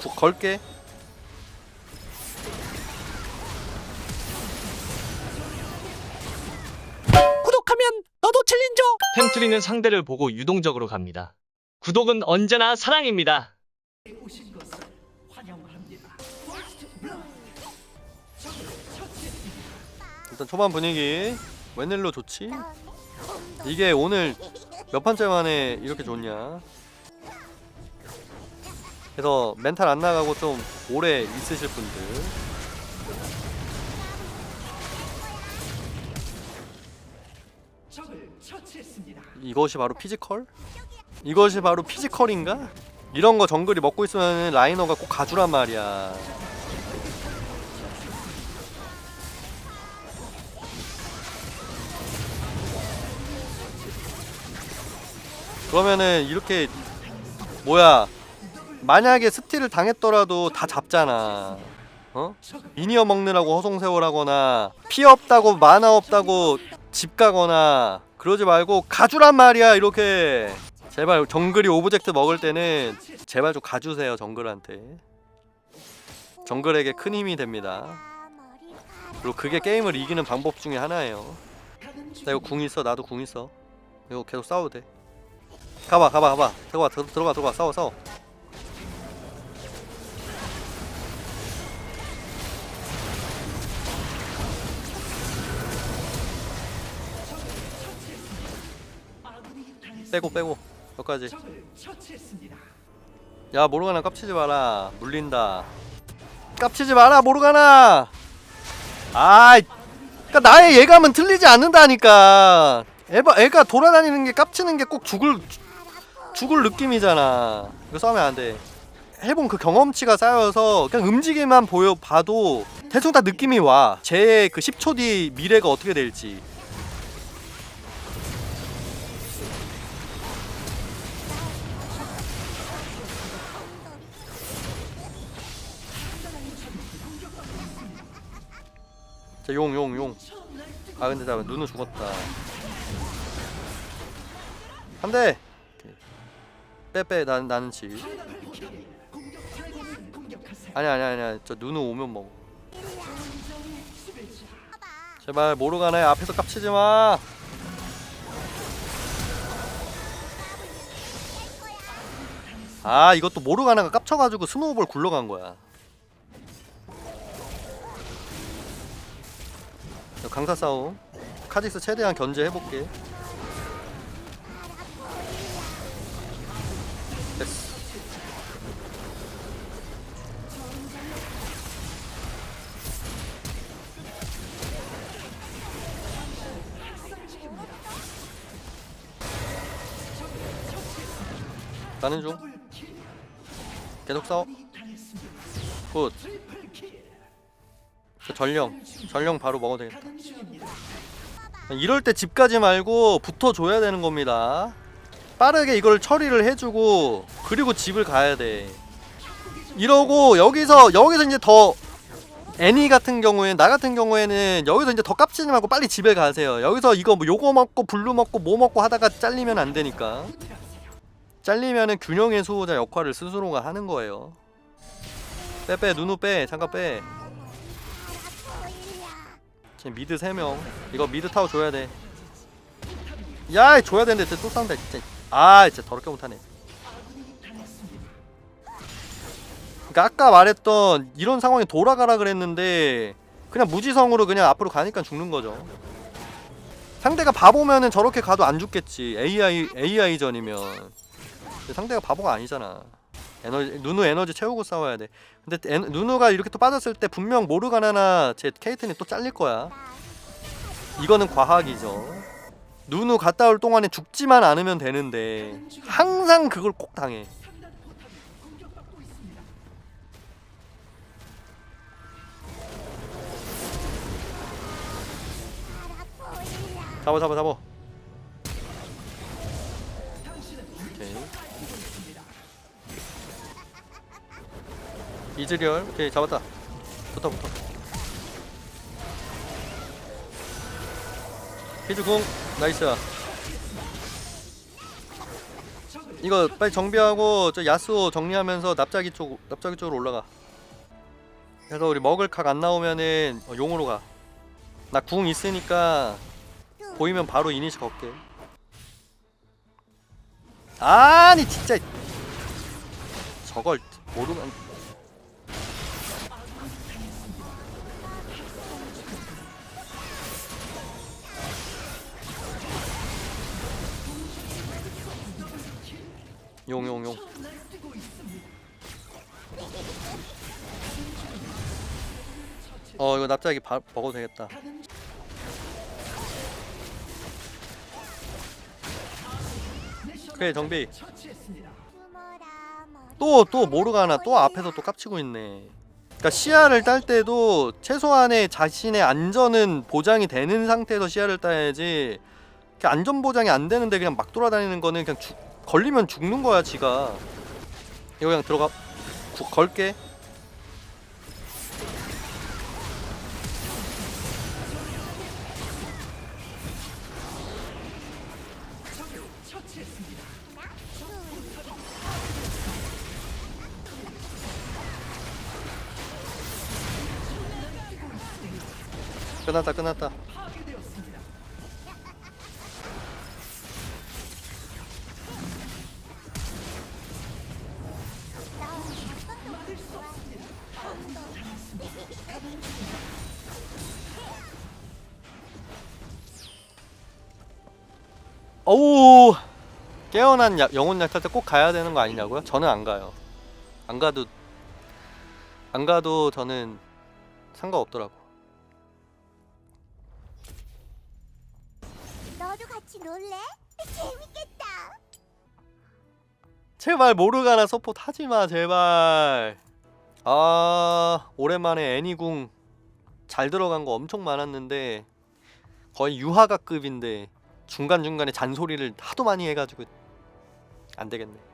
구- 걸게 구독하면 너도 챌린저 템트리는 상대를 보고 유동적으로 갑니다. 구독은 언제나 사랑입니다. 일단 초반 분위기 웬일로 좋지? 이게 오늘 몇 판째 만에 이렇게 좋냐? 그래서 멘탈 안 나가고 좀 오래 있으실 분들 이것이 바로 피지컬? 이것이 바로 피지컬인가? 이런 거 정글이 먹고 있으면 라이너가 꼭 가주란 말이야 그러면은 이렇게 뭐야 만약에 스틸을 당했더라도 다 잡잖아. 어? 미니어 먹느라고 허송세월하거나 피 없다고 만화 없다고 집 가거나 그러지 말고 가주란 말이야 이렇게. 제발 정글이 오브젝트 먹을 때는 제발 좀 가주세요 정글한테. 정글에게 큰 힘이 됩니다. 그리고 그게 게임을 이기는 방법 중에 하나예요. 나 이거 궁 있어 나도 궁 있어. 이거 계속 돼. 가봐 가봐 가봐. 들어가 들, 들어가 들어가. 싸워 싸워 빼고 빼고. 여기까지. 야 모르가나 깝치지 마라. 물린다. 깝치지 마라 모르가나! 아이 그니까 나의 예감은 틀리지 않는다니까. 애가, 애가 돌아다니는 게 깝치는 게 꼭 죽을 죽을 느낌이잖아. 이거 싸우면 안돼. 해본 그 경험치가 쌓여서 그냥 움직임만 보여 봐도 대충 다 느낌이 와쟤의 그 10초 뒤 미래가 어떻게 될지 자, 용, 용, 용. 아, 근데 나 눈은 죽었다. 한 대. 빼, 빼. 난 나는 지. 아니야, 아니야, 아니야. 저 눈은 오면 먹어. 제발 모르가나에 앞에서 깝치지 마. 아, 이것도 모르가나가 깝쳐가지고 스노우볼 굴러간 거야. 강사 싸움. 카직스 최대한 견제해볼게. 됐어. 가는 중 계속 싸워. 굿 저 전령 전령 바로 먹어도 되겠다. 이럴 때집 가지 말고 붙어줘야 되는 겁니다. 빠르게 이걸 처리를 해주고 그리고 집을 가야 돼. 이러고 여기서 여기서 이제 더 애니 같은 경우에는 나 같은 경우에는 여기서 이제 더 깝치지 말고 빨리 집에 가세요. 여기서 이거 뭐 요거 먹고 블루 먹고 뭐 먹고 하다가 잘리면 안 되니까. 잘리면은 균형의 수호자 역할을 스스로가 하는 거예요. 빼빼 누누 빼 잠깐 빼 지금 미드 3명. 이거 미드 타워 줘야 돼. 야, 줘야 되는데 또 싸운다 진짜. 아 진짜 더럽게 못하네. 그니까 아까 말했던 이런 상황이 돌아가라 그랬는데 그냥 무지성으로 그냥 앞으로 가니까 죽는 거죠. 상대가 바보면은 저렇게 가도 안 죽겠지. AI AI전이면. 상대가 바보가 아니잖아 에너지 누누 에너지 채우고 싸워야 돼. 근데 에, 누누가 이렇게 또 빠졌을 때 분명 모르가나나 제 케이튼이 또 잘릴 거야. 이거는 과학이죠. 누누 갔다 올 동안에 죽지만 않으면 되는데 항상 그걸 꼭 당해. 잡아 잡아 잡아 이즈리얼 오케이 잡았다 붙어 붙어 피즈궁 나이스 이거 빨리 정비하고 저 야스오 정리하면서 납작이 쪽 납작이 쪽으로 올라가. 그래서 우리 먹을 각 안 나오면은 어, 용으로 가. 나 궁 있으니까 보이면 바로 이니시 걸게. 아니 진짜 저걸 모르면 용 용 용. 어 이거 납작이 바, 먹어도 되겠다. 그래 정비. 또 또 모르가나 또 앞에서 또 깝치고 있네. 그러니까 시야를 딸 때도 최소한의 자신의 안전은 보장이 되는 상태에서 시야를 따야지. 안전 보장이 안 되는데 그냥 막 돌아다니는 거는 그냥 죽, 걸리면 죽는 거야 지가. 이거 그냥 들어가. 구, 걸게. 끝났다 끝났다 어우 깨어난 야, 영혼 약탈 때 꼭 가야 되는 거 아니냐고요? 저는 안 가요. 안 가도 안 가도 저는 상관없더라고. 너도 같이 놀래? 재밌겠다. 제발 모르가나 서포트 하지 마 제발. 아 오랜만에 애니궁 잘 들어간 거 엄청 많았는데 거의 유하가급인데 중간 중간에 잔소리를 하도 많이 해가지고 안 되겠네.